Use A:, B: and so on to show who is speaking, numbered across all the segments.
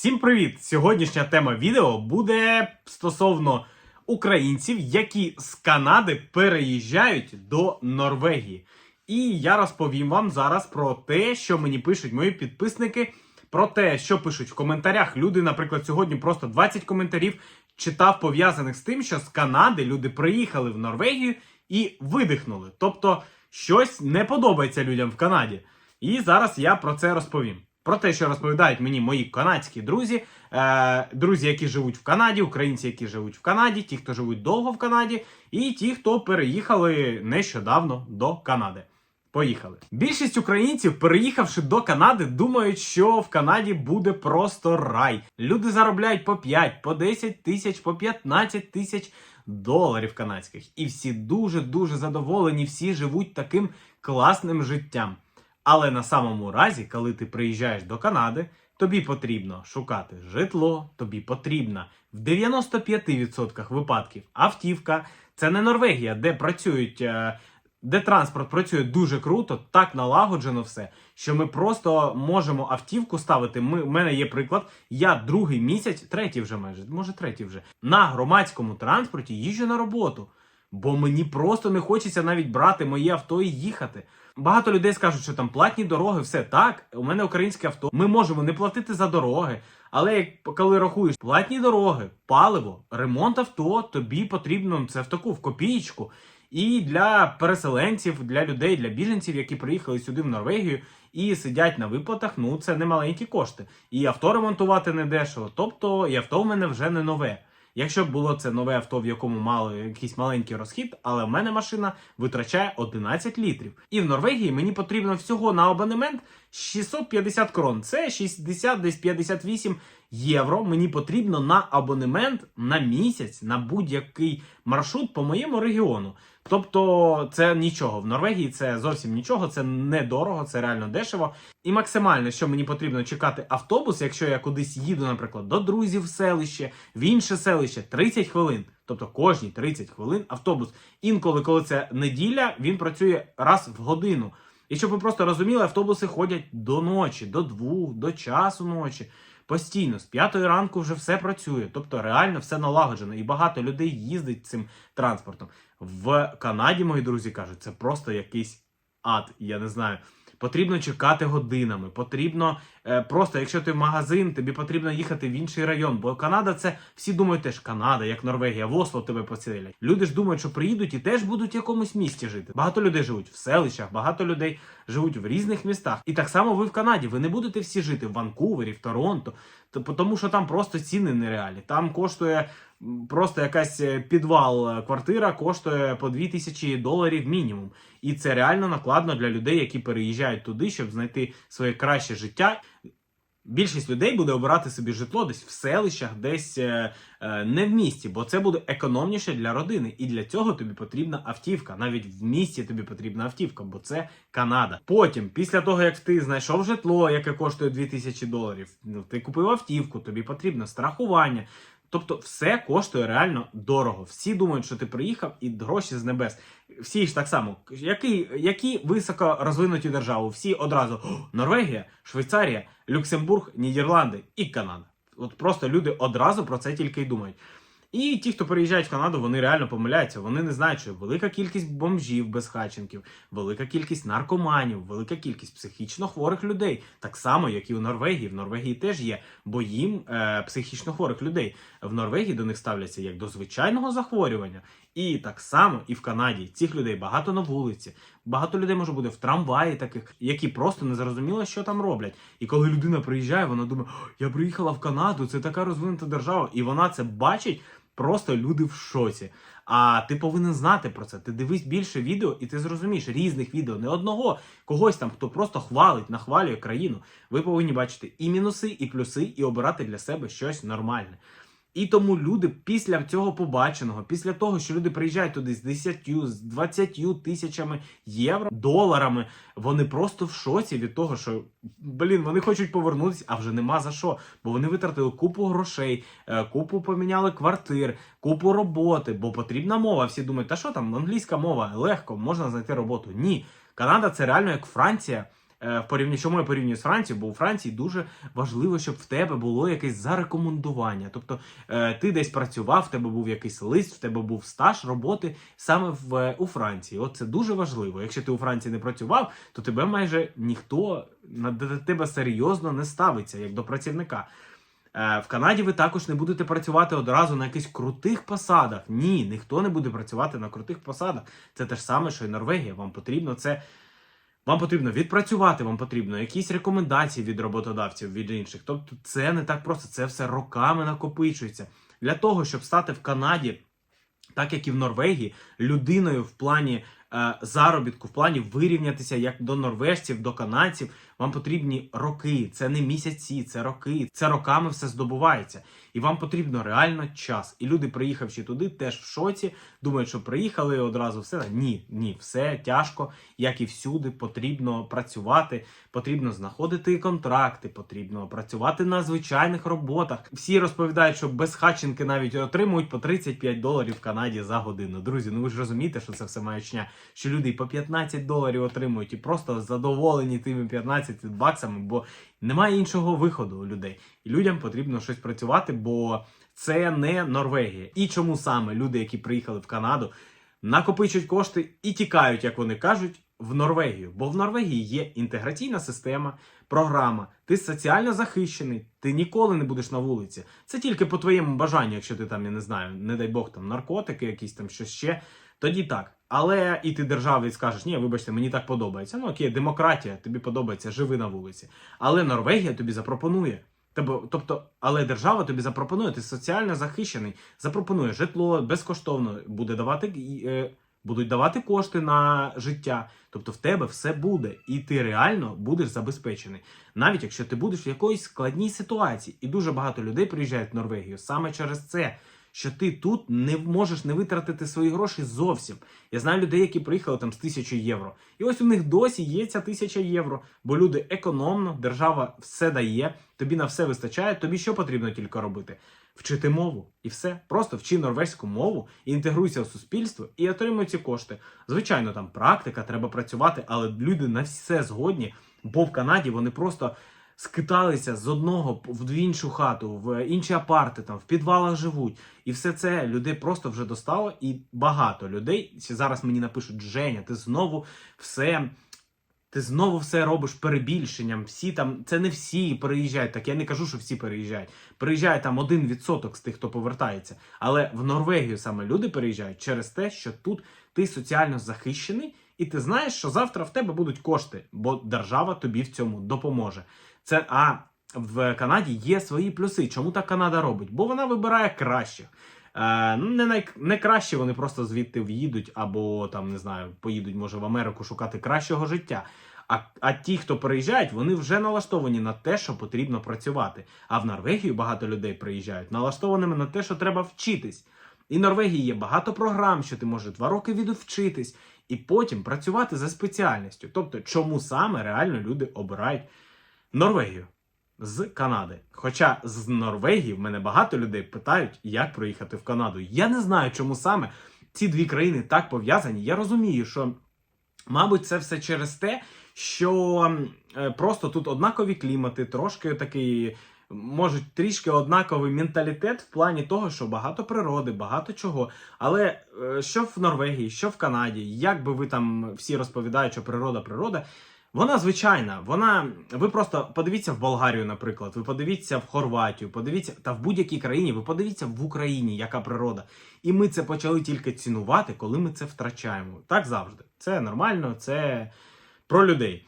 A: Всім привіт! Сьогоднішня тема відео буде стосовно українців, які з Канади переїжджають до Норвегії. І я розповім вам зараз про те, що мені пишуть мої підписники, про те, що пишуть в коментарях. Люди, наприклад, сьогодні просто 20 коментарів читав пов'язаних з тим, що з Канади люди приїхали в Норвегію і видихнули. Тобто, щось не подобається людям в Канаді. І зараз я про це розповім. Про те, що розповідають мені мої канадські друзі, е, друзі, які живуть в Канаді, українці, які живуть в Канаді, ті, хто живуть довго в Канаді, і ті, хто переїхали нещодавно до Канади. Поїхали. Більшість українців, переїхавши до Канади, думають, що в Канаді буде просто рай. Люди заробляють по 5, по 10 тисяч, по 15 тисяч доларів канадських. І всі дуже дуже задоволені, всі живуть таким класним життям. Але на самому разі, коли ти приїжджаєш до Канади, тобі потрібно шукати житло, тобі потрібна в 95% випадків автівка. Це не Норвегія, де працюють, е, де транспорт працює дуже круто, так налагоджено все, що ми просто можемо автівку ставити. Ми, в мене є приклад. Я другий місяць, третій вже майже, може третій вже, на громадському транспорті їжджу на роботу. Бо мені просто не хочеться навіть брати моє авто і їхати. Багато людей скажуть, що там платні дороги, все так. У мене українське авто. Ми можемо не платити за дороги. Але як коли рахуєш платні дороги, паливо, ремонт авто, тобі потрібно це в таку в копієчку. І для переселенців, для людей, для біженців, які приїхали сюди в Норвегію і сидять на виплатах, ну це не маленькі кошти. І авто ремонтувати не дешево. Тобто, і авто в мене вже не нове. Якщо б було це нове авто, в якому мали якийсь маленький розхід, але в мене машина витрачає 11 літрів. І в Норвегії мені потрібно всього на абонемент 650 крон. Це 60 десь 58 євро. Мені потрібно на абонемент на місяць на будь-який маршрут по моєму регіону. Тобто це нічого. В Норвегії це зовсім нічого, це недорого, це реально дешево. І максимально, що мені потрібно чекати автобус, якщо я кудись їду, наприклад, до друзів в селище, в інше селище, 30 хвилин. Тобто кожні 30 хвилин автобус. Інколи, коли це неділя, він працює раз в годину. І щоб ви просто розуміли, автобуси ходять до ночі, до двох, до часу ночі. Постійно з п'ятої ранку вже все працює, тобто реально все налагоджено, і багато людей їздить цим транспортом. В Канаді, мої друзі кажуть, це просто якийсь ад. Я не знаю. Потрібно чекати годинами. Потрібно просто, якщо ти в магазин, тобі потрібно їхати в інший район. Бо Канада це всі думають теж Канада, як Норвегія, в Осло тебе поселять. Люди ж думають, що приїдуть і теж будуть в якомусь місті жити. Багато людей живуть в селищах, багато людей живуть в різних містах. І так само ви в Канаді. Ви не будете всі жити в Ванкувері, в Торонто, тому що там просто ціни нереальні. Там коштує просто якась е, підвал е, квартира коштує по 2000 доларів мінімум. І це реально накладно для людей, які переїжджають туди, щоб знайти своє краще життя. Більшість людей буде обирати собі житло десь в селищах, десь е, е, не в місті, бо це буде економніше для родини. І для цього тобі потрібна автівка. Навіть в місті тобі потрібна автівка, бо це Канада. Потім, після того як ти знайшов житло, яке коштує 2000 доларів, ну ти купив автівку, тобі потрібно страхування. Тобто, все коштує реально дорого. Всі думають, що ти приїхав і гроші з небес. Всі ж так само. Які, які високо розвинуті держави? Всі одразу Норвегія, Швейцарія, Люксембург, Нідерланди і Канада. От просто люди одразу про це тільки й думають. І ті, хто переїжджають в Канаду, вони реально помиляються. Вони не знають, що велика кількість бомжів безхатченків, велика кількість наркоманів, велика кількість психічно хворих людей, так само, як і у Норвегії. В Норвегії теж є, бо їм е, психічно хворих людей в Норвегії до них ставляться як до звичайного захворювання. І так само і в Канаді цих людей багато на вулиці. Багато людей може бути в трамваї, таких, які просто не зрозуміли, що там роблять. І коли людина приїжджає, вона думає, я приїхала в Канаду, це така розвинута держава, і вона це бачить. Просто люди в шоці. А ти повинен знати про це. Ти дивись більше відео, і ти зрозумієш різних відео, не одного когось там, хто просто хвалить, нахвалює країну. Ви повинні бачити і мінуси, і плюси, і обирати для себе щось нормальне. І тому люди після цього побаченого, після того, що люди приїжджають туди з 10, з 20 тисячами євро, доларами, вони просто в шоці від того, що блін, вони хочуть повернутися, а вже нема за що. Бо вони витратили купу грошей, е, купу поміняли квартир, купу роботи, бо потрібна мова. Всі думають, та що там, англійська мова, легко, можна знайти роботу. Ні. Канада це реально як Франція. Е, в порівнянні, чому я порівнюю з Францією, бо у Франції дуже важливо, щоб в тебе було якесь зарекомендування. Тобто е, ти десь працював, в тебе був якийсь лист, в тебе був стаж роботи саме в е, у Франції. От це дуже важливо. Якщо ти у Франції не працював, то тебе майже ніхто на тебе серйозно не ставиться як до працівника. В Канаді ви також не будете працювати одразу на якихось крутих посадах. Ні, ніхто не буде працювати на крутих посадах. Це те ж саме, що і Норвегія. Вам потрібно це. Вам потрібно відпрацювати, вам потрібно якісь рекомендації від роботодавців, від інших. Тобто, це не так просто, це все роками накопичується. Для того, щоб стати в Канаді, так як і в Норвегії, людиною в плані е, заробітку, в плані вирівнятися як до норвежців, до канадців, вам потрібні роки. Це не місяці, це роки. Це роками все здобувається. І вам потрібно реально час. І люди, приїхавши туди, теж в шоці, думають, що приїхали одразу все. Ні, ні, все тяжко, як і всюди. Потрібно працювати, потрібно знаходити контракти, потрібно працювати на звичайних роботах. Всі розповідають, що безхатченки навіть отримують по 35 доларів в Канаді за годину. Друзі, ну ви ж розумієте, що це все маячня, що люди і по 15 доларів отримують і просто задоволені тими 15 баксами, бо немає іншого виходу у людей. І людям потрібно щось працювати, бо це не Норвегія. І чому саме люди, які приїхали в Канаду, накопичують кошти і тікають, як вони кажуть, в Норвегію. Бо в Норвегії є інтеграційна система, програма. Ти соціально захищений, ти ніколи не будеш на вулиці. Це тільки по твоєму бажанню, якщо ти там, я не знаю, не дай Бог, там наркотики, якісь там щось ще. Тоді так. Але і ти державі скажеш, ні, вибачте, мені так подобається. Ну окей, демократія, тобі подобається, живи на вулиці. Але Норвегія тобі запропонує. Тобто, тобто, але держава тобі запропонує, ти соціально захищений, запропонує житло безкоштовно, буде давати, е, будуть давати кошти на життя. Тобто в тебе все буде, і ти реально будеш забезпечений. Навіть якщо ти будеш в якоїсь складній ситуації. І дуже багато людей приїжджають в Норвегію саме через це. Що ти тут не можеш не витратити свої гроші зовсім. Я знаю людей, які приїхали там з тисячі євро. І ось у них досі є ця тисяча євро. Бо люди економно, держава все дає, тобі на все вистачає. Тобі що потрібно тільки робити? Вчити мову і все. Просто вчи норвезьку мову, інтегруйся в суспільство і отримуй ці кошти. Звичайно, там практика, треба працювати, але люди на все згодні, бо в Канаді вони просто скиталися з одного в іншу хату, в інші апарти, там в підвалах живуть. І все це людей просто вже достало. І багато людей зараз мені напишуть: Женя, ти знову все. Ти знову все робиш перебільшенням. Всі там, це не всі переїжджають. Так я не кажу, що всі переїжджають. Переїжджає там один відсоток з тих, хто повертається. Але в Норвегію саме люди переїжджають через те, що тут ти соціально захищений, і ти знаєш, що завтра в тебе будуть кошти, бо держава тобі в цьому допоможе. Це а в Канаді є свої плюси. Чому так Канада робить? Бо вона вибирає кращих. Е, ну, не най... не краще вони просто звідти в'їдуть, або там не знаю, поїдуть, може, в Америку шукати кращого життя. А, а ті, хто приїжджають, вони вже налаштовані на те, що потрібно працювати. А в Норвегію багато людей приїжджають налаштованими на те, що треба вчитись. І в Норвегії є багато програм, що ти можеш два роки відвчитись і потім працювати за спеціальністю. Тобто, чому саме реально люди обирають Норвегію з Канади. Хоча з Норвегії в мене багато людей питають, як проїхати в Канаду. Я не знаю, чому саме ці дві країни так пов'язані. Я розумію, що, мабуть, це все через те, що е, просто тут однакові клімати, трошки такий. Можуть трішки однаковий менталітет в плані того, що багато природи, багато чого. Але е, що в Норвегії, що в Канаді, як би ви там всі розповідають, що природа, природа, вона звичайна. Вона ви просто подивіться в Болгарію, наприклад. Ви подивіться в Хорватію, подивіться та в будь-якій країні. Ви подивіться в Україні, яка природа. І ми це почали тільки цінувати, коли ми це втрачаємо. Так завжди. Це нормально, це про людей.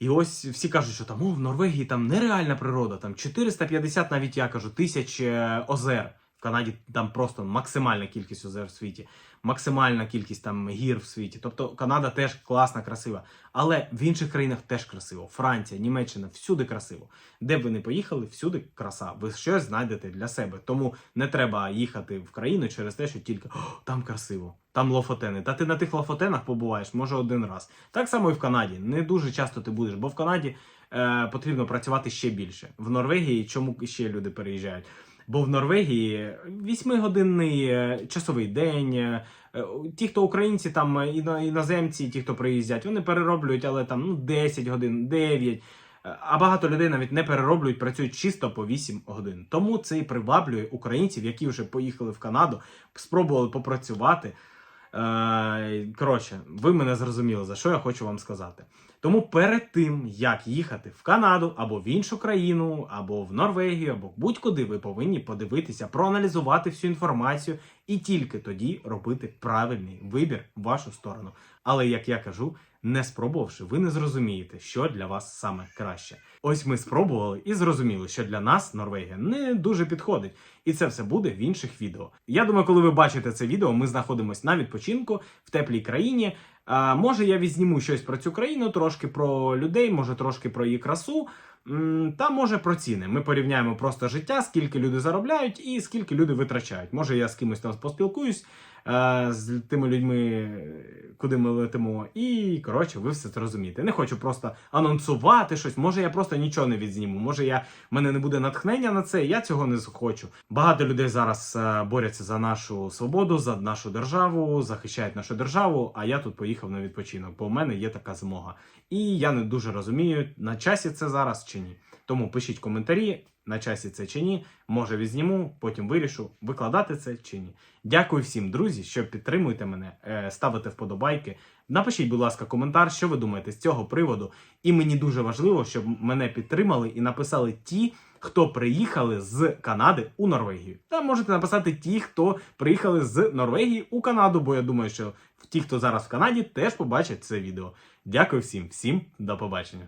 A: І ось всі кажуть, що там о, в Норвегії там нереальна природа, там 450, навіть я кажу, тисяч е, озер. Канаді там просто максимальна кількість озер в світі, максимальна кількість там гір в світі. Тобто Канада теж класна, красива. Але в інших країнах теж красиво. Франція, Німеччина, всюди красиво. Де б ви не поїхали, всюди краса. Ви щось знайдете для себе. Тому не треба їхати в країну через те, що тільки «О, там красиво, там лофотени. Та ти на тих лофотенах побуваєш, може один раз. Так само і в Канаді. Не дуже часто ти будеш, бо в Канаді е, потрібно працювати ще більше. В Норвегії чому ще люди переїжджають? Бо в Норвегії 8-годинний е, часовий день. е, е, Ті, хто українці, там іноземці, ті, хто приїздять, вони перероблюють, але там ну 10 годин, 9. Е, А багато людей навіть не перероблюють, працюють чисто по 8 годин. Тому це і приваблює українців, які вже поїхали в Канаду, спробували попрацювати. Коротше, ви мене зрозуміли, за що я хочу вам сказати. Тому перед тим, як їхати в Канаду або в іншу країну, або в Норвегію, або будь-куди, ви повинні подивитися, проаналізувати всю інформацію і тільки тоді робити правильний вибір в вашу сторону. Але як я кажу, не спробувавши, ви не зрозумієте, що для вас саме краще. Ось ми спробували і зрозуміли, що для нас Норвегія не дуже підходить, і це все буде в інших відео. Я думаю, коли ви бачите це відео, ми знаходимося на відпочинку в теплій країні. А, може, я візьму щось про цю країну, трошки про людей, може трошки про її красу. Та може про ціни. Ми порівняємо просто життя, скільки люди заробляють і скільки люди витрачають. Може, я з кимось там поспілкуюсь з тими людьми, е, куди ми летимо. І коротше, ви все це розумієте. Не хочу просто анонсувати щось. Може, я просто нічого не відзніму. Може, я в мене не буде натхнення на це. Я цього не хочу. Багато людей зараз е, борються за нашу свободу, за нашу державу, захищають нашу державу. А я тут поїхав на відпочинок, бо в мене є така змога. І я не дуже розумію, на часі це зараз чи ні. Тому пишіть коментарі, на часі це чи ні. Може візніму, потім вирішу, викладати це чи ні. Дякую всім, друзі, що підтримуєте мене, е, ставите вподобайки. Напишіть, будь ласка, коментар, що ви думаєте з цього приводу. І мені дуже важливо, щоб мене підтримали і написали ті, хто приїхали з Канади у Норвегію. Та можете написати ті, хто приїхали з Норвегії у Канаду, бо я думаю, що ті, хто зараз в Канаді, теж побачать це відео. Дякую всім, всім до побачення.